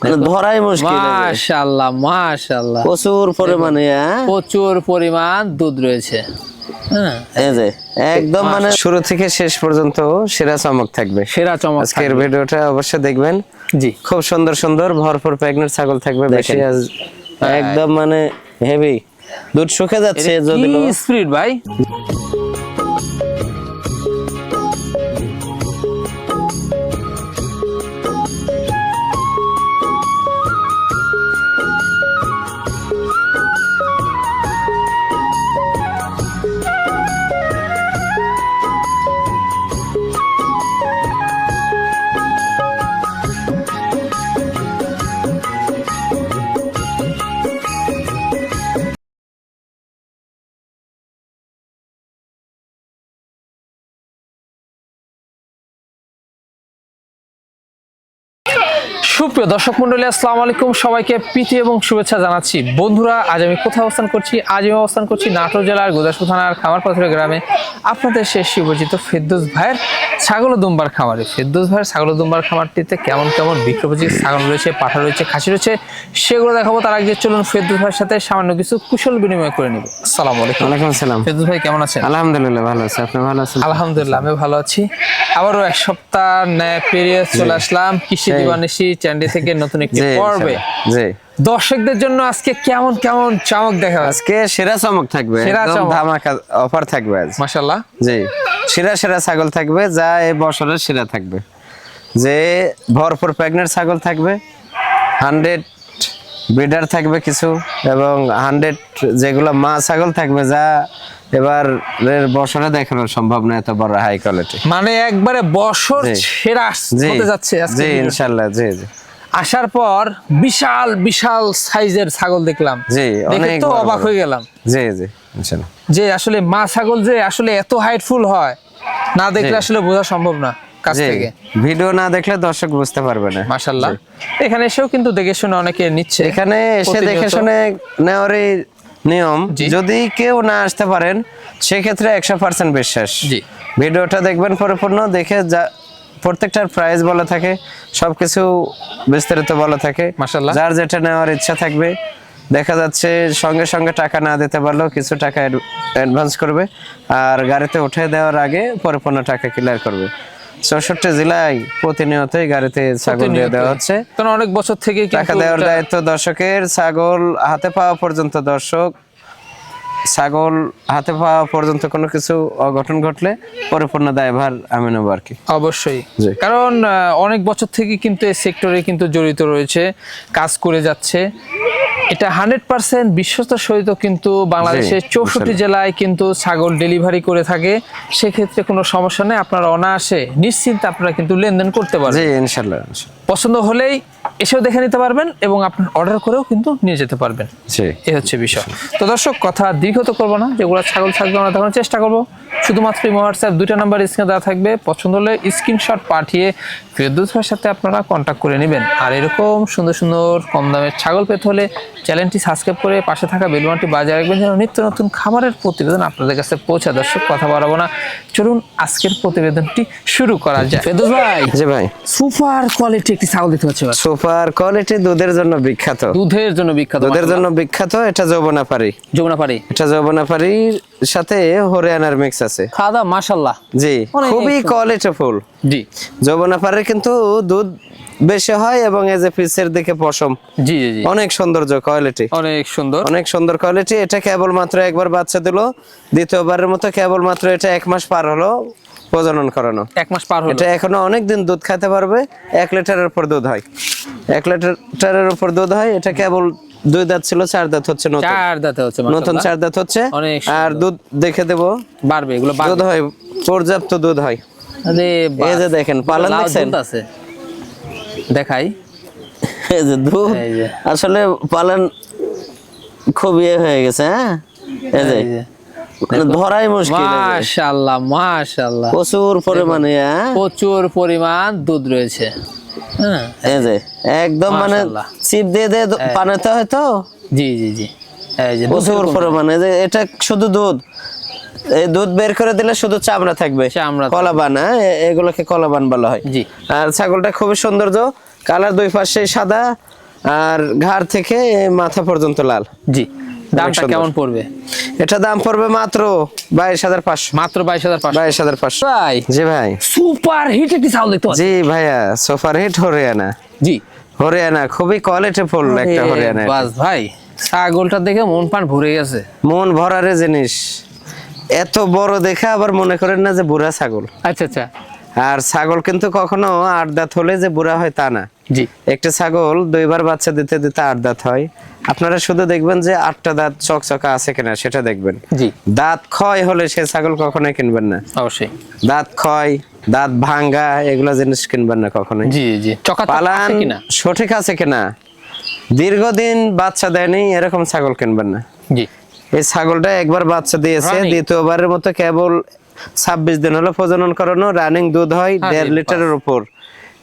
মানে ধরাই মুশকিল মাশাআল্লাহ মাশাআল্লাহ। প্রচুর পরিমাণে হ্যাঁ? প্রচুর পরিমাণ দুধ রয়েছে। হ্যাঁ? এই যে একদম মানে শুরু থেকে শেষ পর্যন্ত সেরা চমক থাকবে। সেরা চমক আজকের। ভিডিওটা অবশ্যই দেখবেন। জি। খুব সুন্দর সুন্দর ভরপুর প্রেগনেন্ট ছাগল থাকবে বেশি আজ। একদম মানে হেভি। দুধ শুকে যাচ্ছে যদি স্পিড ভাই? সুপ্রিয় দর্শক মন্ডলী আসসালামু আলাইকুম। সবাইকে প্রীতি এবং শুভেচ্ছা জানাচ্ছি। বন্ধুরা আজ আমি কোথায় অবস্থান করছি? আজ আমি অবস্থান করছি নাটোর জেলার গোদাসপুর থানার খামারপাথুরা গ্রামে। আপনাদের শেষ সুপরিচিত ফেরদৌস ভাইয়ের ছাগল দুম্বার খামারে। ফেরদৌস ভাইয়ের ছাগল দুম্বার খামারটিতে কেমন কেমন বিক্রোপোচিত ছাগল রয়েছে পাঠা রয়েছে খাসি রয়েছে সেগুলো দেখাবো। তার আগে চলুন ফেরদৌস ভাইয়ের সাথে সামান্য কিছু কুশল বিনিময় করে নিব। আসসালামু আলাইকুম। ওয়ালাইকুম আসসালাম। ফেরদৌস ভাই কেমন আছেন? আলহামদুলিল্লাহ ভালো আছে। আপনি ভালো আছেন? আলহামদুলিল্লাহ আমি ভালো আছি। আবারও এক সপ্তাহ ন্যায় পেরিয়ে চলে আসলাম। কৃষি। দিবানিশি চ্যান্ডি থেকে নতুন একটি পর্বে জি। দর্শকদের জন্য আজকে কেমন কেমন চমক দেখা আজকে সেরা চমক থাকবে সেরা একদম ধামাকা অফার থাকবে আজ। মাশাল্লাহ জি সেরা সেরা ছাগল থাকবে যা এই বছরের সেরা থাকবে। যে ভরপুর প্রেগনেন্ট ছাগল থাকবে হান্ড্রেড ব্রিডার থাকবে কিছু এবং হান্ড্রেড যেগুলো মা ছাগল থাকবে যা এবার এর দেখানো সম্ভব না এত বড় হাই কোয়ালিটি মানে একবারে বছর সেরা হতে যাচ্ছে আজকে জি ভিডিওটা। ইনশাল্লাহ জি জি। আসার পর বিশাল বিশাল সাইজের ছাগল দেখলাম। জি, দেখে তো অবাক হয়ে গেলাম। জি জি যে আসলে মা ছাগল যে আসলে এত হাইটফুল হয় না দেখলে আসলে বোঝা সম্ভব না কাছ থেকে। ভিডিও না দেখলে দর্শক বুঝতে পারবে না। এখানে এসেও কিন্তু দেখে শুনে অনেকে নিচ্ছে এখানে এসে দেখে শুনে নেওয়ারই নিয়ম। যদি কেউ না আসতে পারেন সেক্ষেত্রে একশো পার্সেন্ট বিশ্বাস। জি। ভিডিওটা দেখবেন পরিপূর্ণ দেখে যা প্রত্যেকটার প্রাইস বলা থাকে সবকিছু বিস্তারিত বলা থাকে। মাশাআল্লাহ। যার যেটা নেওয়ার ইচ্ছা থাকবে দেখা যাচ্ছে সঙ্গে সঙ্গে টাকা না দিতে পারলেও কিছু টাকা অ্যাডভান্স করবে আর গাড়িতে উঠে দেওয়ার আগে পরিপূর্ণ টাকা ক্লিয়ার করবে। চৌষট্টি জেলায় প্রতিনিয়তই গাড়িতে ছাগল দিয়ে দেওয়া হচ্ছে। অনেক বছর থেকে টাকা দেওয়ার দায়িত্ব দর্শকের ছাগল হাতে পাওয়া পর্যন্ত দর্শক। ছাগল হাতে পাওয়া পর্যন্ত কোনো কিছু অঘটন ঘটলে পরিপূর্ণ দায়ভার আমি নেব আর কি। অবশ্যই। কারণ অনেক বছর থেকে কিন্তু এই সেক্টরে কিন্তু জড়িত রয়েছে কাজ করে যাচ্ছে। এটা হান্ড্রেড পার্সেন্ট বিশ্বস্ত সহিত কিন্তু বাংলাদেশের চৌষট্টি জেলায় কিন্তু ছাগল ডেলিভারি করে থাকে। সেক্ষেত্রে কোনো সমস্যা নেই আপনারা অনায়াসে নিশ্চিন্তে আপনারা কিন্তু লেনদেন করতে পারবেন। ইনশাল্লাহ। পছন্দ হলেই এসেও দেখে নিতে পারবেন এবং আপনার অর্ডার করেও কিন্তু নিয়ে যেতে পারবেন। জি। এই হচ্ছে বিষয়। তো দর্শক কথা দীর্ঘত করব না যেগুলো ছাগল থাকবে আমরা দেখানোর চেষ্টা করব। শুধুমাত্র হোয়াটসঅ্যাপ দুইটা নাম্বার স্ক্রিনে দেওয়া থাকবে। পছন্দ হলে স্ক্রিনশট পাঠিয়ে ফেরদৌস ভাইয়ের সাথে আপনারা কন্ট্যাক্ট করে নেবেন। আর এরকম সুন্দর সুন্দর কম দামের ছাগল পেতে হলে চ্যানেলটি সাবস্ক্রাইব করে পাশে থাকা বেলবানটি বাজায় রাখবেন যেন নিত্য নতুন খাবারের প্রতিবেদন আপনাদের কাছে পৌঁছা দর্শক কথা বাড়াবো না। চলুন আজকের প্রতিবেদনটি শুরু করা যায় ফেরদৌস ভাই। জি ভাই। সুপার কোয়ালিটি একটি ছাগল দেখতে পাচ্ছি সুপার কোয়ালিটি দুধের জন্য বিখ্যাত। দুধের জন্য বিখ্যাত দুধের জন্য বিখ্যাত এটা যৌবনাপারি এটা যৌবনাপারির সাথে হরিয়ানার মিক্স আছে। দাওয়া জি খুবই। কোয়ালিটিফুল জি। যৌবনাপারির কিন্তু দুধ বেশি হয় এবং এই যে পিসের দিকে পশম। জি জি জি। অনেক সৌন্দর্য কোয়ালিটি অনেক সুন্দর। অনেক সুন্দর কোয়ালিটি এটা কেবল মাত্র একবার বাচ্চা দিল দ্বিতীয়বারের মতো কেবল মাত্র এটা এক মাস পার হলো। প্রজনন করানো। এক মাস পার হলো। এটা এখনও অনেক দিন দুধ খেতে পারবে এক লিটারের উপর দুধ হয়। এক লিটারের উপর দুধ হয় এটা কেবল দুই দাঁত ছিল চার দাঁত হচ্ছে নতুন। চার দাঁতে হচ্ছে নতুন চার দাঁত হচ্ছে। আর দুধ দেখে দেবো। বাড়বে এগুলো দুধ হয় পর্যাপ্ত দুধ হয়। আরে এই যে দেখেন, পালন দেখছেন? দুধ আছে। দেখাই। এই যে দুধ। আসলে পালন খুব ইয়ে হয়ে গেছে হ্যাঁ? এই যে। ধরাই মুশকিল মাশাআল্লাহ মাশাআল্লাহ। প্রচুর পরিমাণে হ্যাঁ? প্রচুর পরিমাণ দুধ রয়েছে। হ্যাঁ? এই যে একদম মানে চিপ দিয়ে দিয়ে দু- বানাতে হয় তো? জি জি জি। এই যে প্রচুর পরিমাণে। যে এটা শুধু দুধ? এই দুধ বের করে দিলে শুধু চামড়া থাকবে? চামড়া কলাবান হ্যাঁ? এগুলোকে কলাবান বলা হয়। জি। আর ছাগলটা খুবই সৌন্দর্য। কালার দুই পাশে সাদা আর ঘাড় থেকে মাথা পর্যন্ত লাল। জি। দামটা কেমন পড়বে? এটা দাম পড়বে মাত্র বাইশ হাজার পাঁচশো। মাত্র বাইশ হাজার পাঁচশো। বাইশ হাজার পাঁচশো। ভাই। জি ভাই। সুপার হিট একটি ছাগল দেখতে জি ভাইয়া সোফার হিট হরিয়ানা। জি। হরিয়ানা খুবই কোয়ালিটি একটা হরিয়ানা বাস ভাই ছাগলটা দেখে মন পান ভরে গেছে। মন ভরারে জিনিস। এত বড় দেখে আবার মনে করেন না যে বুড়া ছাগল। আচ্ছা আচ্ছা। আর ছাগল কিন্তু কখনো আট দাঁত হলে যে বুড়া হয় তা না। জি। একটা ছাগল দুইবার বাচ্চা দিতে দিতে আট দাঁত হয়। আপনারা শুধু দেখবেন যে আটটা দাঁত চকচকা আছে কিনা সেটা দেখবেন। জি। দাঁত ক্ষয় হলে সে ছাগল কখনোই কিনবেন না। অবশ্যই। দাঁত ক্ষয় দাঁত ভাঙ্গা এগুলো জিনিস কিনবেন না কখনোই। জি জি। পালান সঠিক আছে কিনা? দীর্ঘদিন বাচ্চা দেয়নি এরকম ছাগল কিনবেন না। জি। এই ছাগলটা একবার বাচ্চা দিয়েছে দ্বিতীয়বারের মতো কেবল ছাব্বিশ দিন হলো প্রজনন করানো রানিং দুধ হয় দেড় লিটারের উপর।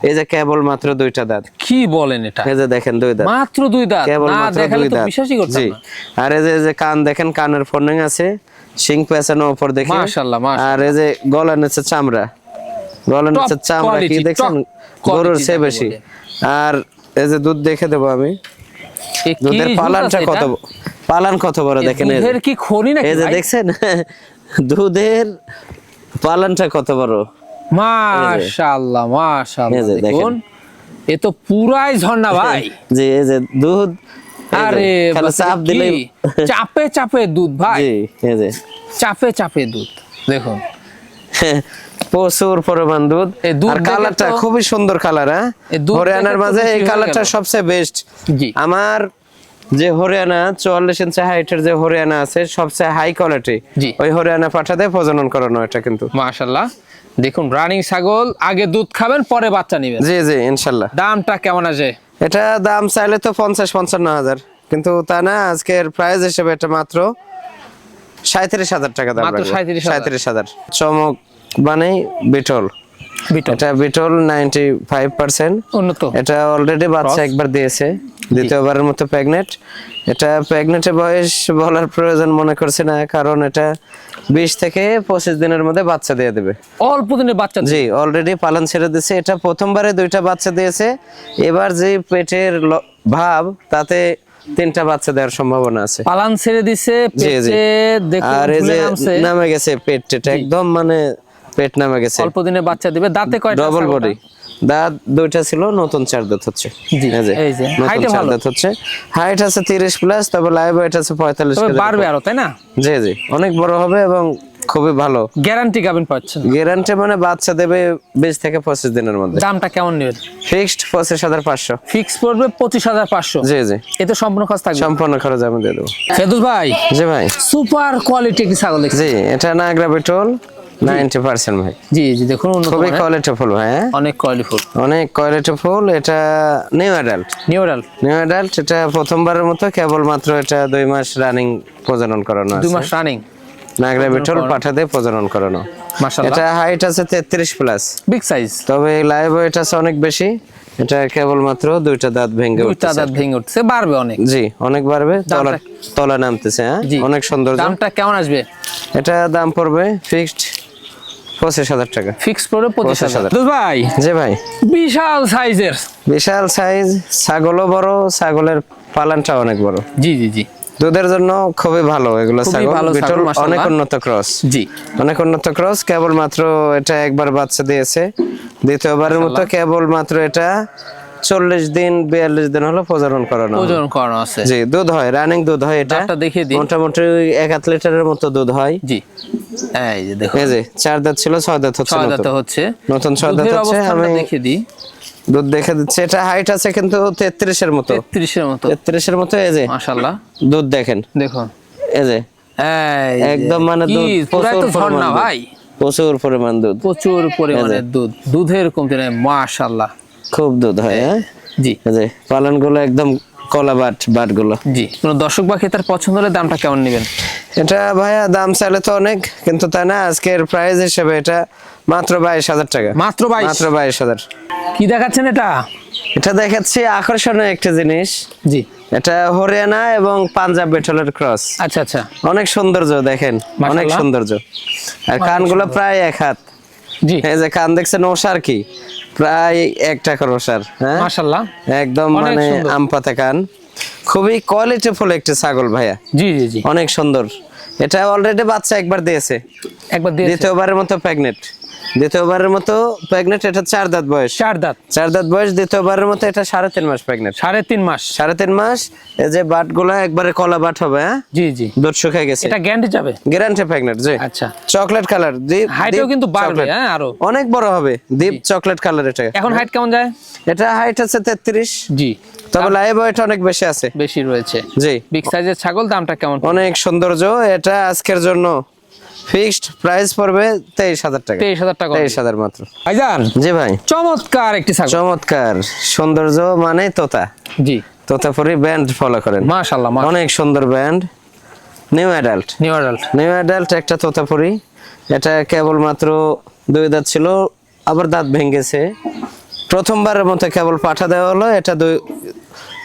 এই যে কেবল মাত্র দুইটা দাঁত। কি বলেন এটা? এই যে দেখেন দুই দাঁত। মাত্র দুই দাঁত? কেবল মাত্র দুই দাঁত। বিশ্বাসই করতাম না। আর এই যে কান দেখেন কানের ফোনিং আছে শিং পেছানো উপর দেখে মাশাআল্লাহ, মাশাআল্লাহ। আর এই যে গলার নিচে চামড়া। গলার নিচে চামড়া কি top গরুর চেয়ে বেশি। আর এই যে দুধ দেখে দেবো আমি। দুধের দুধ পালানটা কত পালান কত বড় দেখেন। দুধের কি খনি নাকি এই যে দেখছেন? দুধের পালনটা কত বড়? মাশাআল্লাহ এই মাশাআল্লাহ দেখুন। এ তো পুরাই ঝর্ণা ভাই। যে এই যে দুধ আরে চাপ দিলে চাপে চাপে দুধ ভাই। জি এই যে। চাপে চাপে দুধ দেখুন। প্রচুর পরিমাণ দুধ। আর কালারটা খুবই সুন্দর কালার হ্যাঁ? হরিয়ানার মাঝে এই কালারটা সবচেয়ে বেস্ট আমার যে হরিয়ানা চুয়াল্লিশ ইঞ্চি হাইটের যে হরিয়ানা আছে সবচেয়ে হাই কোয়ালিটি ওই হরিয়ানা পাঠাতে প্রজনন করানো এটা কিন্তু। মাশাআল্লাহ। দেখুন রানিং ছাগল আগে দুধ খাবেন পরে বাচ্চা নেবেন। জি জি ইনশাল্লাহ। দামটা কেমন আছে? এটা দাম চাইলে তো পঞ্চাশ পঞ্চান্ন হাজার। কিন্তু তা না আজকের প্রাইস হিসেবে এটা মাত্র সাঁত্রিশ হাজার টাকা দাম মাত্র রাখব। 37,000 সাঁত্রিশ হাজার। চমক মানে বিটল। এটা বিটল নাইনটি ফাইভ পার্সেন্ট উন্নত। এটা অলরেডি বাচ্চা একবার দিয়েছে। দ্বিতীয়বারের মতো এটা বয়স বলার প্রয়োজন মনে করছি না কারণ এটা বিশ থেকে পঁচিশ দিনের মধ্যে বাচ্চা দিয়ে দেবে। অল্প দিনের বাচ্চা জি অলরেডি পালন ছেড়ে দিয়েছে। এটা প্রথমবারে দুইটা বাচ্চা দিয়েছে। এবার যে পেটের ভাব তাতে তিনটা বাচ্চা দেওয়ার সম্ভাবনা আছে। পালান ছেড়ে দিছে। পেটে দেখুন আর এই ফুলে যে নামে গেছে পেট টেট একদম মানে পেট নামে গেছে। অল্প দিনে বাচ্চা দিবে দাঁতে কয়টা ডাবল বডি দাঁত দুইটা ছিল নতুন চার দাঁত হচ্ছে। এই যে হাইট ভালো। দাঁত হচ্ছে। হাইট আছে 30 প্লাস তবে লাইভ হাইট আছে 45 তবে বাড়বে আরও তাই না? জি জি অনেক বড় হবে এবং খুবই ভালো। গ্যারান্টি গাবেন পাচ্ছেন। গ্যারান্টি মানে বাচ্চা দেবে 20 থেকে 25 দিনের মধ্যে। দামটা কেমন নেবেন? ফিক্সড 25500 ফিক্স পড়বে 25500 জি জি। এতে সম্পূর্ণ খরচ থাকবে। সম্পূর্ণ খরচ আমি দিয়ে দেব। ফেদুল ভাই জি ভাই। সুপার কোয়ালিটি কি ছাগল জি এটা নাগরা বিটল 90% হ্যাঁ? অনেক এটা অনেক বেশি। এটা কেবল মাত্র দুইটা দাঁত ভেঙে উঠছে দাঁত ভেঙে উঠছে বাড়বে অনেক। জি অনেক বাড়বে তলা তলা নামতেছে হ্যাঁ? অনেক সুন্দর দামটা কেমন আসবে? এটা দাম পড়বে ফিক্সড পঁচিশ হাজার টাকা। ফিক্স পঁচিশ হাজার। ভাই? জি ভাই। বিশাল সাইজের। বিশাল সাইজ ছাগলও বড় ছাগলের পালানটা অনেক বড়। জি জি জি। দুধের জন্য খুবই ভালো এগুলো ছাগল। বিটল অনেক উন্নত ক্রস জি। অনেক উন্নত ক্রস কেবল মাত্র এটা একবার বাচ্চা দিয়েছে। দ্বিতীয়বারের মতো কেবল মাত্র এটা চল্লিশ দিন বিয়াল্লিশ দিন হলো প্রজনন করানো। ওজন করানো আছে। জি দুধ হয় রানিং দুধ হয় এটা। দেখিয়ে মোটামুটি এক আধ লিটারের মতো দুধ হয়। জি। এই যে দেখো এই যে চার দাঁত ছিল ছয় দাঁত হচ্ছে ছয়। দাঁতে হচ্ছে। নতুন ছয় দাঁত হচ্ছে আমি দেখিয়ে দিই। দুধ দেখে দিচ্ছে। এটা হাইট আছে কিন্তু তেত্রিশের মতো। তেত্রিশের মতো। তেত্রিশের মতো এই যে। দুধ দেখেন। দেখুন। এই যে। একদম মানে দুধ পুরাই তো প্রচুর পরিমাণ ঝর্ণা দুধ। ভাই। প্রচুর পরিমাণ দুধ। প্রচুর পরিমাণের দুধ। দুধের কমতি নাই খুব দুধ হয় হ্যাঁ? জি। পালনগুলো একদম কলা বাট বাটগুলো জি। কোন দর্শক বা ক্রেতার পছন্দ হলে দামটা কেমন নেবেন? এটা ভাইয়া দাম চাইলে তো অনেক কিন্তু তা না আজকের প্রাইস হিসেবে এটা মাত্র বাইশ হাজার টাকা। মাত্র বাইশ? মাত্র বাইশ হাজার। কি দেখাচ্ছেন এটা? এটা দেখাচ্ছি আকর্ষণীয় একটা জিনিস। জি। এটা হরিয়ানা এবং পাঞ্জাব বেটলের ক্রস আচ্ছা আচ্ছা। অনেক সৌন্দর্য দেখেন অনেক সৌন্দর্য। আর কানগুলো প্রায় এক হাত। জি। এই যে কান দেখছেন ওষার কি? প্রায় এক টাকার ওষার হ্যাঁ? একদম মানে সুন্দর। আম পাতা কান। খুবই কোয়ালিটিফুল একটি ছাগল ভাইয়া। জি জি জি। অনেক সুন্দর। এটা অলরেডি বাচ্চা একবার দিয়েছে। একবার দিয়েছে। দ্বিতীয়বারের মতো প্রেগনেন্ট দ্বিতীয়বারের মতো প্রেগনেন্ট এটা চার দাঁত বয়স। চার দাঁত। চার দাঁত বয়স দ্বিতীয়বারের মতো এটা সাড়ে তিন মাস প্রেগনেন্ট সাড়ে তিন মাস। সাড়ে তিন মাস এই যে বাটগুলা একবারে কলা বাট হবে হ্যাঁ? জি জি। দুধ শুকিয়ে গেছে। এটা গ্যারান্টি যাবে? গ্যারান্টি প্রেগনেন্ট জি। আচ্ছা। চকলেট কালার দীপ হাইটও কিন্তু বাড়বে হ্যাঁ আরও। অনেক বড় হবে দীপ চকলেট কালার এটা এখন হাইট কেমন যায়? এটা হাইট আছে তেত্রিশ। জি। তবে লাইভ ওয়েট অনেক বেশি আছে। বেশি রয়েছে। জি। বিগ সাইজের ছাগল দামটা কেমন? অনেক সৌন্দর্য এটা আজকের জন্য ফিক্সড প্রাইস পড়বে তেইশ হাজার টাকা। তেইশ হাজার টাকা তেইশ হাজার মাত্র। ভাইজান জি ভাই। চমৎকার একটি ছাগল। চমৎকার। সৌন্দর্য মানে তোতা। জি। তোতাপুরি ব্যান্ড ফলো করেন। মাশাল্লাহ অনেক সুন্দর brand. New adult new adult new adult একটা তোতাপুরি। এটা কেবলমাত্র দুই দাঁত ছিল আবার দাঁত ভেঙেছে। প্রথমবারের মতো কেবল পাঠা দেওয়া হলো এটা দুই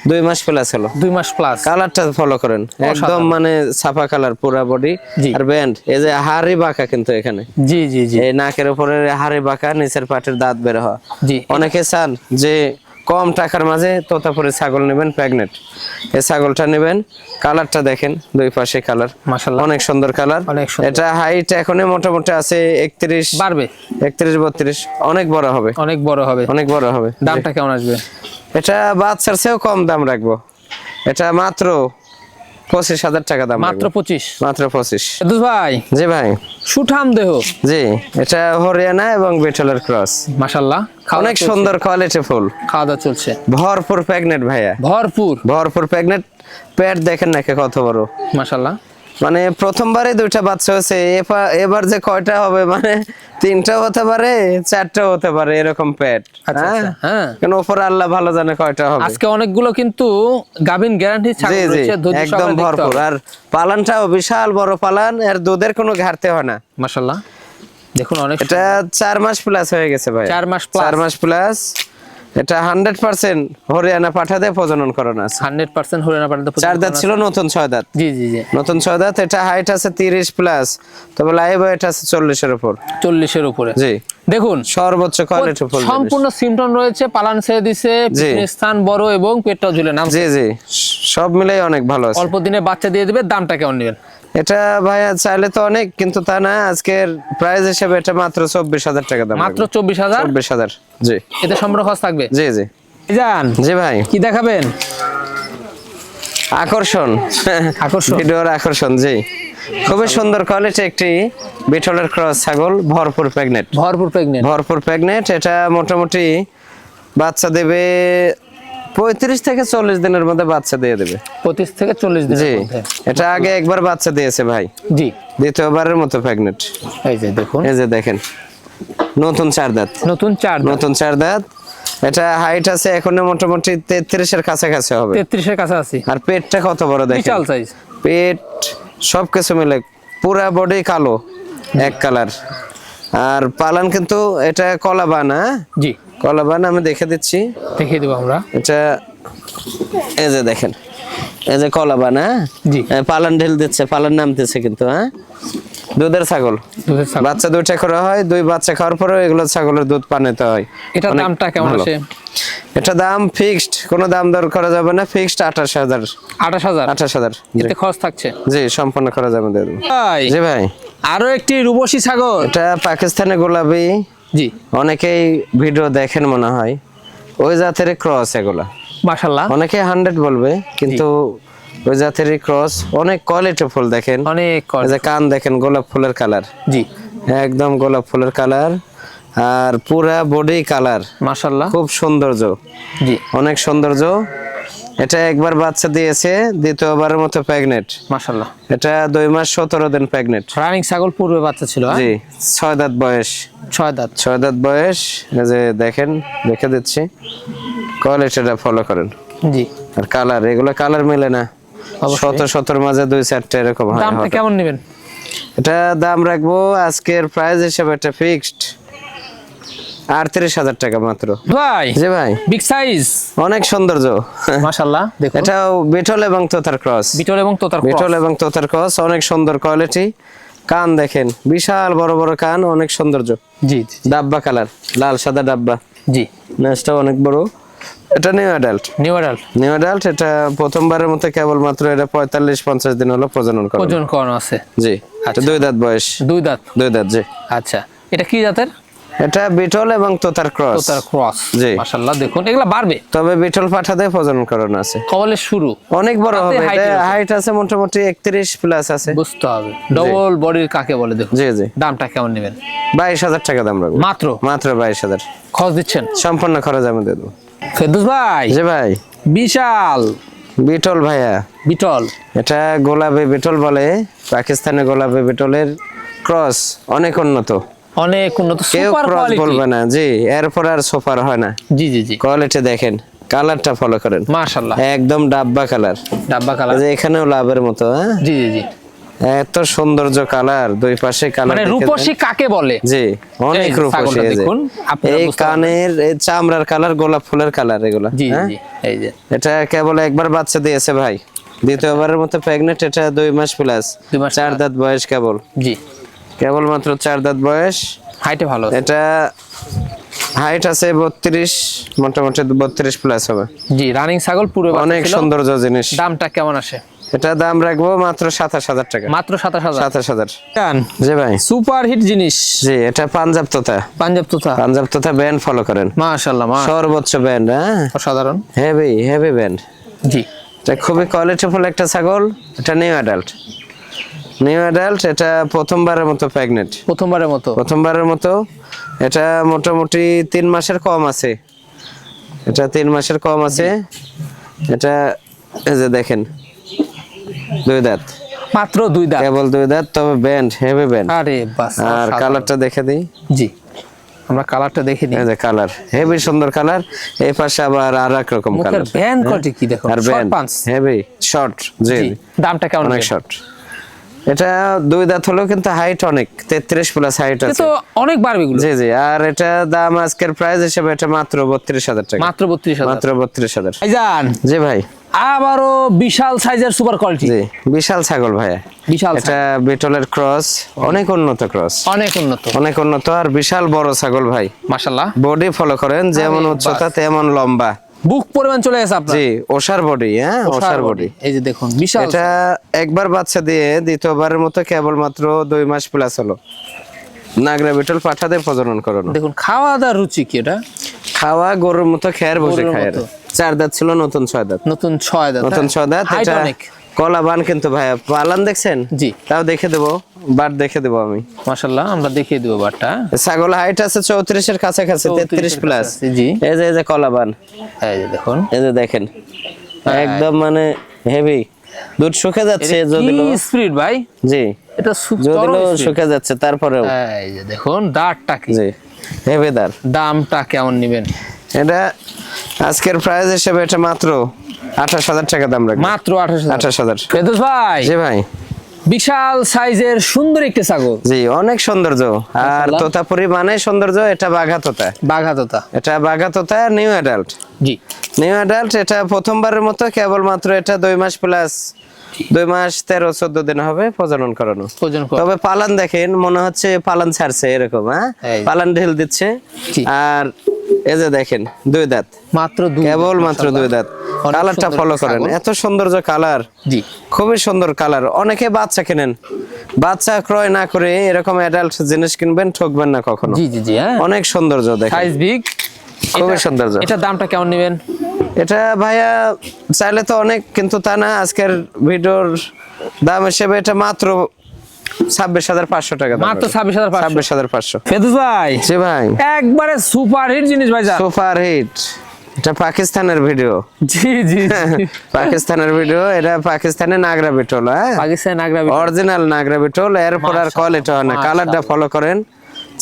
দুই মাস প্লাস হলো। দুই মাস প্লাস কালারটা ফলো করেন। একদম মানে সাফা কালার পুরো বডি আর ব্যান্ড এই যে হাড়ি বাঁকা কিন্তু এখানে। জি জি জি। এই নাকের উপরে হাড়ি বাঁকা নিচের পাটের দাঁত বের হওয়া। জি। অনেকে চান যে কম টাকার মাঝে তোতাপুরে ছাগল নেবেন প্রেগনেন্ট। এই ছাগলটা নেবেন কালারটা দেখেন দুই পাশে কালার। অনেক সুন্দর কালার। অনেক এটা হাইট এখন মোটামুটি আছে একত্রিশ বাড়বে? একত্রিশ বত্রিশ। অনেক বড় হবে। অনেক বড় হবে। অনেক বড় হবে। দামটা কেমন আসবে? এটা বাচ্চার চেয়েও কম দাম রাখব। এটা মাত্র পঁচিশ হাজার টাকা দাম মাত্র পঁচিশ। মাত্র পঁচিশ। ভাই জি ভাই। সুঠাম দেহ। জি এটা হরিয়ানা এবং বেটলের ক্রস। মাশাল্লাহ অনেক সুন্দর কোয়ালিটি ফুল। খাওয়া দাওয়া চলছে। ভরপুর প্রেগনেন্ট ভাইয়া। ভরপুর। ভরপুর প্রেগনেন্ট পেট দেখেন নাকি কত বড়। মাশাল্লাহ। মানে প্রথমবারে দুইটা বাচ্চা হয়েছে এবার যে কয়টা হবে মানে তিনটা হতে পারে চারটা হতে পারে এরকম পেট আচ্ছা, হ্যাঁ? আচ্ছা, হ্যাঁ। কেন ওপর আল্লাহ ভালো জানে কয়টা হবে। আজকে অনেকগুলো কিন্তু গাভিন গ্যারান্টি একদম ভরপুর। আর পালানটাও বিশাল বড় পালান আর দুধের কোনো ঘাটতি হয় না। মাশাল্লাহ দেখুন অনেক এটা চার মাস প্লাস হয়ে গেছে ভাই। চার মাস। চার মাস প্লাস এটা হান্ড্রেড পার্সেন্ট হরিয়ানা পাঠাতে প্রজনন করানো আছে। হান্ড্রেড পার্সেন্ট হরিয়ানা পাঠাতে চার দাঁত ছিল নতুন ছয় দাঁত। জি জি জি। নতুন ছয় দাঁত এটা হাইট আছে তিরিশ প্লাস তবে লাইভ ওয়েট আছে চল্লিশের উপর। চল্লিশের উপরে। জি। দেখুন সর্বোচ্চ কোয়ালিটি ফুল সম্পূর্ণ সিমটন রয়েছে পালান ছেড়ে দিছে স্থান বড় এবং পেটটাও ঝুলে নাম জি জি। সব মিলাই অনেক ভালো আছে। অল্প দিনে বাচ্চা দিয়ে দিবে দামটা কেমন নেবেন? এটা ভাইয়া চাইলে তো অনেক কিন্তু তা না আজকের প্রাইস হিসেবে এটা মাত্র চব্বিশ হাজার টাকা দাম মাত্র চব্বিশ হাজার? চব্বিশ হাজার জি। এতে সম্পূর্ণ খরচ থাকবে? জি জি। যান। জি ভাই। কি দেখাবেন? আকর্ষণ। আকর্ষণ। ভিডিওর আকর্ষণ জি। খুবই সুন্দর কোয়ালিটি একটি বিটলের ক্রস ছাগল ভরপুর প্রেগনেন্ট ভরপুর প্রেগনেন্ট ভরপুর প্রেগনেন্ট এটা মোটামুটি বাচ্চা দেবে পঁয়ত্রিশ থেকে চল্লিশ দিনের মধ্যে বাচ্চা দিয়ে দেবে। পঁচিশ থেকে চল্লিশ দিন জি এটা আগে একবার বাচ্চা দিয়েছে ভাই। জি। দ্বিতীয়বারের মতো প্রেগনেন্ট এই যে দেখুন। এই যে দেখেন নতুন চার দাঁত। নতুন চার নতুন চার দাঁত। এটা হাইট আছে এখন মোটামুটি তেত্রিশের কাছাকাছি হবে। তেত্রিশের কাছাকাছি। আর পেটটা কত বড় দেখেন। বিশাল সাইজ পেট সবকিছু মিলে পুরা বডি কালো এক কালার আর পালান কিন্তু এটা কলা বান হ্যাঁ? জি। কলা বান আমি দেখে দিচ্ছি। দেখিয়ে দেবো আমরা। এটা এই যে দেখেন এই যে কলা বান হ্যাঁ? জি। পালান ঢেল দিচ্ছে পালান নামতেছে কিন্তু হ্যাঁ? দুধের ছাগল। বাচ্চা দুইটা করে হয় দুই বাচ্চা খাওয়ার পরে এগুলো ছাগলের দুধ পানিতে হয়। এটার অনেক দামটা কেমন আছে এটা দাম ফিক্সড কোনো দাম দর করা যাবে না ফিক্সড আঠাশ হাজার। আঠাশ হাজার? আঠাশ হাজার। এতে খরচ থাকছে? জি সম্পন্ন করা যাবে জি ভাই। আরও একটি রূপসী ছাগল। এটা পাকিস্তানি গোলাপি। জি। অনেকেই ভিডিও দেখেন মনে হয়। ওই জাতের ক্রস এগুলা। মাশাল্লাহ অনেকে হান্ড্রেড বলবে কিন্তু ওই জাতের ক্রস অনেক কোয়ালিটি ফুল দেখেন। অনেক কান দেখেন গোলাপ ফুলের কালার। জি। একদম গোলাপ ফুলের কালার। আর পুরা বডি কালার মাশাল্লাহ খুব সৌন্দর্য। জি। অনেক সৌন্দর্য। এটা একবার বাচ্চা দিয়েছে দ্বিতীয়বারের মতো প্রেগনেন্ট মাশাল্লাহ এটা দুই মাস সতেরো দিন প্রেগনেন্ট রানিং ছাগল পূর্বে বাচ্চা ছিল হ্যাঁ? জি ছয় দাঁত বয়স। ছয় দাঁত। ছয় দাঁত বয়স। এই যে দেখেন দেখে দিচ্ছি। কোয়ালিটিটা ফলো করেন। জি। আর কালার এগুলো কালার মেলে না। শত শতর মাঝে দুই চারটে এরকম হয় দামটা কেমন নেবেন? এটা দাম রাখব আজকের প্রাইস হিসেবে এটা ফিক্সড আটত্রিশ হাজার টাকা মাত্র। ভাই জি ভাই। বিগ সাইজ অনেক সৌন্দর্য। মাশাল্লাহ দেখুন। এটাও বিটল এবং তোতার ক্রস। বিটল এবং তোতার বিটল এবং তোতার ক্রস অনেক সুন্দর কোয়ালিটি কান দেখেন বিশাল বড় বড় কান অনেক সৌন্দর্য। জি ডাব্বা কালার লাল সাদা ডাব্বা। জি। নেসটা অনেক বড়। এটা new adult new adult new adult এটা প্রথমবারের মতো কেবলমাত্র এটা পঁয়তাল্লিশ পঞ্চাশ দিন হলো প্রজনন করে ওজন করানো আছে। জি এটা দুই দাঁত বয়স। দুই দাঁত। দুই দাঁত জি। আচ্ছা। এটা কি জাতের? এটা বিটল এবং তোতার ক্রস। তোতার ক্রস জি। মাশাআল্লাহ দেখুন এগুলা বাড়বে। তবে বিটল পাঠাতে প্রজনন করানো আছে। কবলের শুরু। অনেক বড় হবে হাইট আছে মোটামুটি একত্রিশ প্লাস আছে। বুঝতে হবে। ডবল বডির কাকে বলে দেখুন। জি জি। দামটা কেমন নেবেন? বাইশ হাজার টাকা দাম রাখব। মাত্র? মাত্র বাইশ হাজার। খরচ দিচ্ছেন? সম্পূর্ণ খরচ আমি দেব দেবো। ফেরদৌস ভাই। জি ভাই। বিশাল। বিটল ভাইয়া। বিটল। এটা গোলাপি বিটল বলে পাকিস্তানে গোলাপি বিটলের ক্রস অনেক উন্নত। অনেক উন্নত কেউ ক্রস বলবে না জি এরপর আর সোফার হয় না। জি জি জি। কোয়ালিটি দেখেন কালারটা ফলো করেন। মাশাআল্লাহ। একদম ডাব্বা কালার ডাব্বা কালার যে এখানেও লাভের মতো হ্যাঁ? জি জি জি। এত সৌন্দর্য কালার দুই পাশে কালার মানে রূপসী কাকে বলে? জি অনেক রূপসী। দেখুন, এই কানের চামড়ার কালার গোলাপ ফুলের কালার এগুলো জি হ্যাঁ? জি এই যে। এটা কেবল একবার বাচ্চা দিয়েছে ভাই। দ্বিতীয়বারের মতো প্রেগনেন্ট এটা দুই মাস প্লাস চার দাঁত বয়স কেবল। জি। কেবল মাত্র চার দাঁত বয়স। হাইটে ভালো এটা হাইট আছে বত্রিশ মোটামুটি বত্রিশ প্লাস হবে। জি রানিং ছাগল পুরো অনেক। সৌন্দর্য জিনিস। দামটা কেমন আসে? এটা দাম রাখব মাত্র সাতাশ হাজার টাকা। মাত্র সাতাশ হাজার? সাতাশ হাজার। জি ভাই। সুপার হিট জিনিস। জি এটা পাঞ্জাব তোতা। পাঞ্জাব তোতা। পাঞ্জাব তোতা ব্যান্ড ফলো করেন। মাশাআল্লাহ মা সর্বোচ্চ ব্যান্ড হ্যাঁ? অসাধারণ। হেভি হেভি ব্যান্ড জি। এটা খুবই কোয়ালিটিফুল একটা ছাগল। এটা নিউ অ্যাডাল্ট নিউ অ্যাডাল্ট এটা প্রথমবারের মতো প্রেগনেন্ট প্রথমবারের মতো। প্রথমবারের মতো। এটা মোটামুটি তিন মাসের কম আছে। এটা তিন মাসের কম আছে। এটা এই যে দেখেন। দুই দাঁত। মাত্র দুই দাঁত। কেবল দুই দাঁত তবে ব্যান্ড হেভি ব্যান্ড আরে বাস আর কালারটা দেখে দিই। জি। আমরা কালারটা দেখে নিই এই যে কালার হেভি সুন্দর কালার এই পাশে আবার আর এক রকম কালার ব্যান্ড কোয়ালিটি কি দেখো আর ব্যান্ড হেভি শর্ট জি। দামটা কেমন অনেক শর্ট এটা দুই দাঁত হলেও কিন্তু হাইট অনেক তেত্রিশ প্লাস হাইট আছে। তো অনেক বাড়বে জি জি আর এটা দাম আজকের প্রাইস হিসেবে এটা মাত্র বত্রিশ হাজার টাকা। মাত্র বত্রিশ মাত্র বত্রিশ হাজার। জি ভাই। আবারও বিশাল সাইজের সুপার কোয়ালিটি জি বিশাল ছাগল ভাইয়া বিশাল এটা বিটলের ক্রস অনেক উন্নত ক্রস অনেক উন্নত। অনেক উন্নত আর বিশাল বড় ছাগল ভাই। মাশাল্লাহ বডি ফলো করেন যেমন উচ্চতা তেমন লম্বা। বুক পরিমাণ চলে গেছে আপনার? জি ওশার বডি হ্যাঁ ওশার বডি এই যে দেখুন বিশাল। এটা একবার বাচ্চা দিয়ে দ্বিতীয়বারের মতো কেবল মাত্র দুই মাস প্লাস হলো। নাগরা বিটল পাঠাতে প্রজনন করানো। দেখুন খাওয়া দাওয়ার রুচি কি এটা? খাওয়া গরুর মতো খেয়ার বসে খায় চার দাঁত ছিল নতুন ছয় দাঁত। নতুন ছয় দাঁত নতুন ছয় দাঁত এটা কলা বান কিন্তু ভাইয়া পালান দেখছেন? জি। তাও দেখে দেবো বাট দেখে দেবো আমি। মাশাল্লাহ আমরা দেখিয়ে দিব বারটা ছাগল হাইট আছে চৌত্রিশের কাছাকাছি 34 তেত্রিশ প্লাস জি। এই যে এই যে কলা বান এই যে দেখুন। এই যে দেখেন। একদম মানে হেভি দুধ শুকে যাচ্ছে যদি স্পিড ভাই? জি। এটা যদি শুকে যাচ্ছে তারপরেও। এই যে দেখুন দাঁতটা কি? জি হেভেদার দামটা কেমন নেবেন? এটা আজকের প্রাইস হিসেবে এটা মাত্র আঠাশ হাজার টাকা দাম রাখব। মাত্র আঠাশ আঠাশ হাজার। ভাই। জি ভাই। বিশাল সাইজের সুন্দর একটি ছাগল। জি অনেক সৌন্দর্য। আর। তোতাপুরি মানে সৌন্দর্য এটা বাঘা তোতা। বাঘা তোতা। এটা বাঘা তোতা নিউ অ্যাডাল্ট জি। নিউ অ্যাডাল্ট এটা প্রথমবারের মতো কেবলমাত্র এটা দুই মাস প্লাস দুই মাস তেরো চোদ্দ দিন হবে প্রজনন করানো। তবে পালান দেখেন মনে হচ্ছে পালান ছাড়ছে এরকম হ্যাঁ? পালান ঢিল দিচ্ছে। আর এই যে দেখেন দুই দাঁত। মাত্র কেবল মাত্র দুই দাঁত। কালারটা ফলো করেন। এত সৌন্দর্য কালার। জি। খুবই সুন্দর কালার। অনেকে বাচ্চা কেনেন। বাচ্চা ক্রয় না করে এরকম অ্যাডাল্ট জিনিস কিনবেন ঠকবেন না কখনো। জি জি জি হ্যাঁ। অনেক সৌন্দর্য দেখেন। সাইজ বিগ খুবই সৌন্দর্য। এটা দামটা কেমন নেবেন? এটা ভাইয়া চাইলে তো অনেক কিন্তু তা না আজকের ভিডিওর দাম হিসেবে এটা মাত্র ছাব্বিশ হাজার পাঁচশো টাকা মাত্র ছাব্বিশ হাজার ছাব্বিশ হাজার পাঁচশো। ফেদুস ভাই জি ভাই। একবারে সুপার হিট জিনিস ভাই সুপার হিট। এটা পাকিস্তানের ভিডিও। জি জি। পাকিস্তানের ভিডিও এটা পাকিস্তানের নাগরা বিটল হ্যাঁ? অরিজিনাল নাগরা বিটল। এরপর আর কোয়ালিটি হয় না। কালারটা ফলো করেন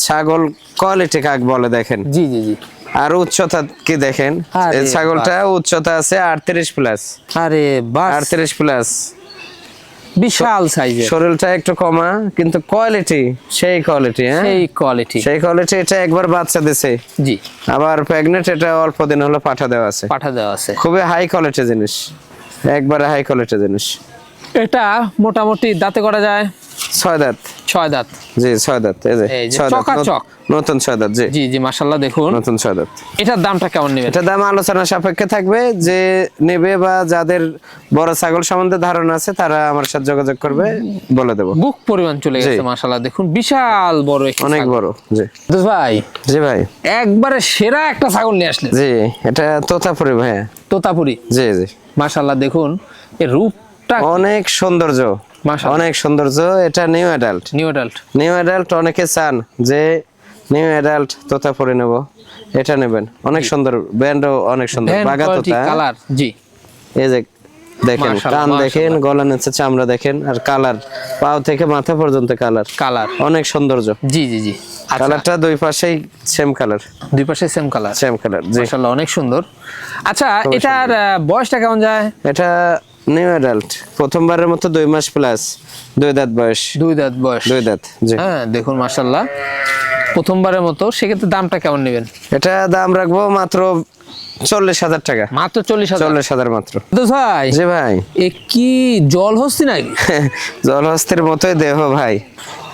ছাগল কোয়ালিটি কাক বলে দেখেন। জি জি জি। আর উচ্চতা কি দেখেন? ছাগলটা উচ্চতা আছে আটত্রিশ প্লাস আরে আটত্রিশ প্লাস বিশাল সাইজের শরীরটা একটু কমা কিন্তু কোয়ালিটি সেই কোয়ালিটি হ্যাঁ? সেই কোয়ালিটি সেই কোয়ালিটি এটা একবার বাচ্চা দিছে। জি। আবার প্রেগনেন্ট এটা অল্প দিন হলো পাঠা দেওয়া আছে। পাঠা দেওয়া আছে। খুবই হাই কোয়ালিটি জিনিস। একবারে হাই কোয়ালিটি জিনিস। এটা মোটামুটি দাঁতে করা যায়। ছয় দাঁত। ছয় দাঁত। জি ছয় দাঁত এই যে চকাচক। নতুন ছয় দাঁত জি। জি জি দেখুন। নতুন ছয় দাঁত। এটার দামটা কেমন এটা দাম আলোচনা সাপেক্ষে থাকবে যে নেবে বা যাদের বড় ছাগল সম্বন্ধে ধারণা আছে তারা আমার সাথে যোগাযোগ করবে বলে দেবো। বুক পরিমাণ চলে গেছে দেখুন বিশাল বড় অনেক বড় জি। ভাই জি ভাই। একবারে সেরা একটা ছাগল নিয়ে আসলেন। জি এটা তোতাপুরি ভাইয়া। তোতাপুরি। জি জি। দেখুন এর রূপটা অনেক সৌন্দর্য। অনেক সৌন্দর্য। এটা new adult new adult new adult অনেকে চান যে নিউ অ্যাডাল্ট তোতা পরে নেব। এটা নেবেন। অনেক সুন্দর ব্যান্ডও অনেক সুন্দর। বাগা তোতা। কালার জি। এই যে দেখেন কান দেখেন গলা নিচে চামড়া দেখেন আর কালার পাও থেকে মাথা পর্যন্ত কালার কালার অনেক সৌন্দর্য। জি জি জি। আচ্ছা। কালারটা দুই পাশেই সেম কালার দুই পাশে সেম কালার সেম কালার জি। মাশাল্লাহ অনেক সুন্দর। আচ্ছা এটার বয়সটা কেমন যায়? এটা নিউ অ্যাডাল্ট প্রথমবারের মতো দুই মাস প্লাস দুই দাঁত বয়স। দুই দাঁত বয়স। দুই দাঁত হ্যাঁ দেখুন মাশাল্লাহ প্রথমবারের মতো সেক্ষেত্রে দামটা কেমন নেবেন? এটা দাম রাখব মাত্র চল্লিশ হাজার টাকা। মাত্র চল্লিশ হাজার? চল্লিশ হাজার মাত্র। দোস্ত ভাই জি ভাই। এ কি জল হস্তি নাকি? জলহস্তির মতোই দেহ ভাই।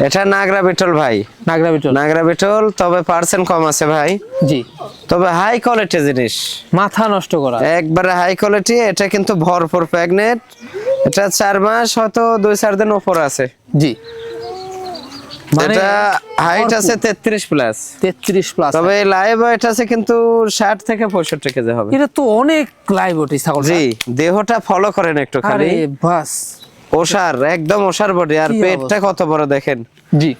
এটা নাগরা বিটল ভাই। নাগরা বিটল। নাগরা বিটল তবে পার্সেন্ট কম আছে ভাই। জি। তবে হাই কোয়ালিটি জিনিস। মাথা নষ্ট করা। একবারে হাই কোয়ালিটি এটা কিন্তু ভরপুর প্রেগনেন্ট এটা চার মাস হয়তো দুই চার দিন উপর আছে। জি। এটা হাইট আছে তেত্রিশ প্লাস তেত্রিশ প্লাস তবে লাইভ ওয়েট আছে কিন্তু ষাট থেকে পঁয়ষট্টি কেজি হবে। এটা তো অনেক লাইভ ওটি ছাগল জি দেহটা ফলো করেন একটু খালি আরে বাস। ওষার একদম ওষার বডি আর পেটটা কত বড় দেখেন। জি।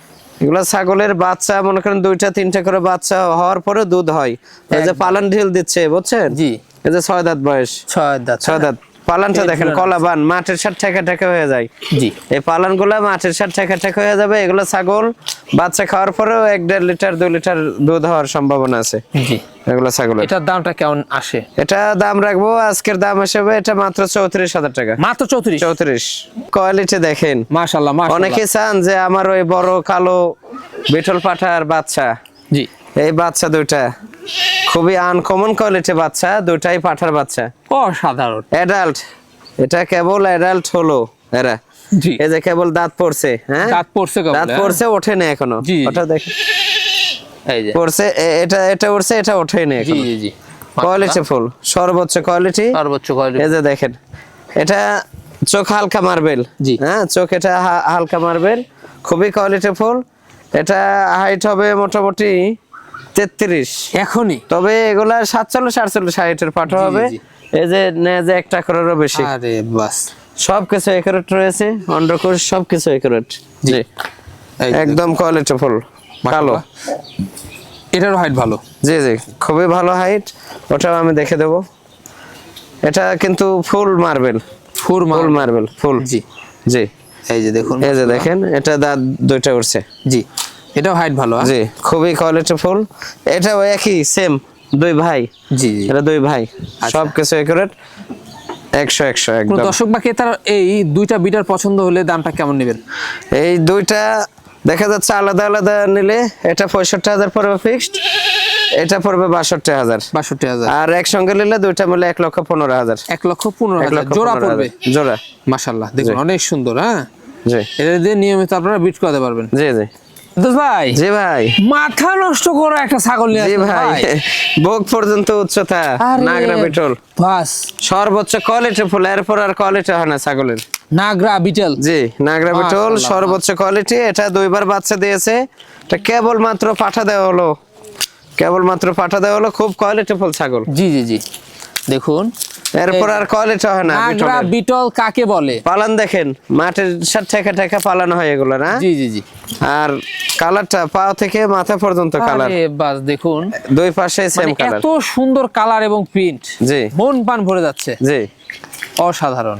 এগুলো ছাগলের বাচ্চা মনে করেন দুইটা তিনটা করে বাচ্চা হওয়ার পরে দুধ হয়। এই যে পালন ঢিল দিচ্ছে বুঝছেন? জি। এই যে ছয় দাঁত বয়স। ছয় দাঁত ছয় দাঁত। পালানটা দেখেন ফুলানো কলা বান মাঠের সাথে ঠেকা ঠেকা হয়ে যায়। জি। এই পালনগুলা মাঠের সাথে ঠেকা ঠেকা হয়ে যাবে এগুলো ছাগল বাচ্চা খাওয়ার পরেও এক দেড় লিটার দুই লিটার দুধ হওয়ার সম্ভাবনা আছে। জি। এগুলো ছাগলের। এটার দামটা কেমন আসে? এটা দাম রাখব আজকের দাম হিসেবে এটা মাত্র চৌত্রিশ হাজার টাকা। মাত্র চৌত্রিশ? চৌত্রিশ। কোয়ালিটি দেখেন। মাশাল্লাহ মাশাল্লাহ অনেকে চান যে আমার ওই বড় কালো বিঠল পাঠার বাচ্চা। জি। এই বাচ্চা দুইটা। খুবই আনকমন কোয়ালিটি বাচ্চা দুটাই পাঠার বাচ্চা। অসাধারণ। অ্যাডাল্ট এটা কেবল অ্যাডাল্ট হলো এরা। জি। এই যে কেবল দাঁত পড়ছে হ্যাঁ? দাঁত পড়ছে কেবল, দাঁত হ্যাঁ? পড়ছে ওঠে না এখনও। ওটা দেখে। এই যে। পড়ছে এটা এটা উঠছে এটা ওঠে না এখনও। জি জি। কোয়ালিটি ফুল সর্বোচ্চ কোয়ালিটি সর্বোচ্চ কোয়ালিটি এই যে দেখেন এটা চোখ হালকা মার্বেল জি। হ্যাঁ? চোখ এটা হালকা মার্বেল খুবই কোয়ালিটি ফুল এটা হাইট হবে মোটামুটি তেত্রিশ। এখনই? তবে এগুলা সাতচল্লিশ আটচল্লিশ হাইটের পাঠা হবে। এই যে নেজে একটা করেরও বেশি। আরে বাস। সব কিছু একুরেট রয়েছে অন্ডকোষ সব কিছু একুরেট জি। একদম কোয়ালিটি ফুল মাশাআল্লাহ। এটারও হাইট ভালো। জি জি খুবই ভালো হাইট ওটাও আমি দেখে দেব। এটা কিন্তু ফুল মার্বেল ফুল ফুল মার্বেল ফুল জি। জি। এই যে দেখুন। এই যে দেখেন এটা দাঁত দুইটা উঠছে জি। এটাও হাইট ভালো? জি খুবই কোয়ালিটি ফুল। এটাও একই সেম দুই ভাই। জি এটা দুই ভাই। সব কিছু একুরেট একশো একশো একদম। দর্শক বা ক্রেতার এই দুইটা বিটার পছন্দ হলে দামটা কেমন নেবেন? এই দুইটা দেখা যাচ্ছে আলাদা আলাদা নিলে এটা পঁয়ষট্টি হাজার পড়বে ফিক্সড এটা পড়বে বাষট্টি হাজার। বাষট্টি হাজার। আর একসঙ্গে নিলে দুইটা মিলে এক লক্ষ পনেরো হাজার। এক লক্ষ পনেরো হাজার। জোড়া পড়বে। জোড়া। মাশাল্লাহ দেখুন অনেক সুন্দর হ্যাঁ? জি। এটা দিয়ে নিয়মিত আপনারা বিট করাতে পারবেন। জি জি। ভাই জি ভাই। মাথা নষ্ট করা একটা ছাগল নিয়ে জি ভাই। বুক পর্যন্ত উচ্চতা নাগরা পেট্রোল বাস। সর্বোচ্চ কোয়ালিটি ফুল এরপর আর কোয়ালিটি হয় না ছাগলের। নাগরা বিটেল। জি নাগরা মাশাআল্লাহ, সর্বোচ্চ কোয়ালিটি এটা দুইবার বাচ্চা দিয়েছে। এটা কেবল মাত্র পাঠা দেওয়া হলো। কেবল মাত্র পাঠা দেওয়া হলো খুব কোয়ালিটি ফুল ছাগল। জি জি জি। দেখুন এরপর আর কোয়ালিটি হয় না নাগরা বিটল কাকে বলে? পালান দেখেন মাঠের সাথে ঠেকা ঠেকা পালানো হয় এগুলো না? জি জি জি। আর কালারটা পা থেকে মাথা পর্যন্ত কালার। বাস দেখুন। দুই পাশে সেম মানে কালার এত সুন্দর কালার এবং প্রিন্ট জি। মন পান ভরে যাচ্ছে। জি। অসাধারণ।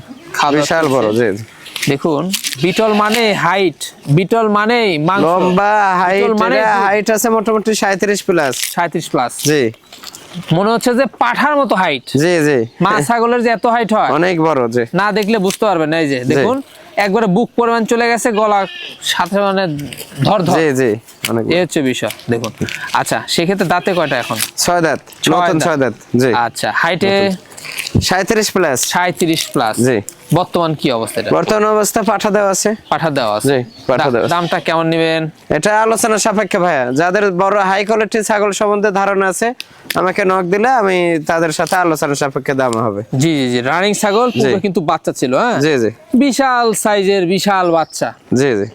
বিশাল বড় জি। দেখুন বিটল মানে হাইট বিটল মানে লম্বা হাইট মানে হাইট আছে মোটামুটি সাঁত্রিশ প্লাস সাঁত্রিশ প্লাস জি। মনে হচ্ছে যে পাঠার মতো হাইট জি জি। মা ছাগলের যে এত হাইট হয়। অনেক বড় যে না দেখলে বুঝতে পারবেন না এই যে দেখুন একবারে বুক পরিমাণ চলে গেছে গলা সাথে মানে ধর ধর। জি জি অনেক এই হচ্ছে বিষয় দেখুন। আচ্ছা সেক্ষেত্রে দাঁতে কয়টা এখন? ছয় দাঁত ছয় নতুন দাঁত। ছয় দাঁত জি। আচ্ছা হাইটে সাঁত্রিশ প্লাস সাঁত্রিশ প্লাস জি। বর্তমান কি অবস্থা এটা? বর্তমান অবস্থা পাঠা দেওয়া আছে। পাঠা দেওয়া আছে। জি, পাঠা দেওয়া দামটা কেমন নেবেন? এটা আলোচনা সাপেক্ষে ভাইয়া। যাদের বড় হাই কোয়ালিটির ছাগল সম্বন্ধে ধারণা আছে আমাকে নক দিলে আমি তাদের সাথে আলোচনা সাপেক্ষে দাম হবে। জি জি জি। রানিং ছাগল কিন্তু বাচ্চা ছিল হ্যাঁ? জি জি। বিশাল সাইজের বিশাল বাচ্চা। জি জি।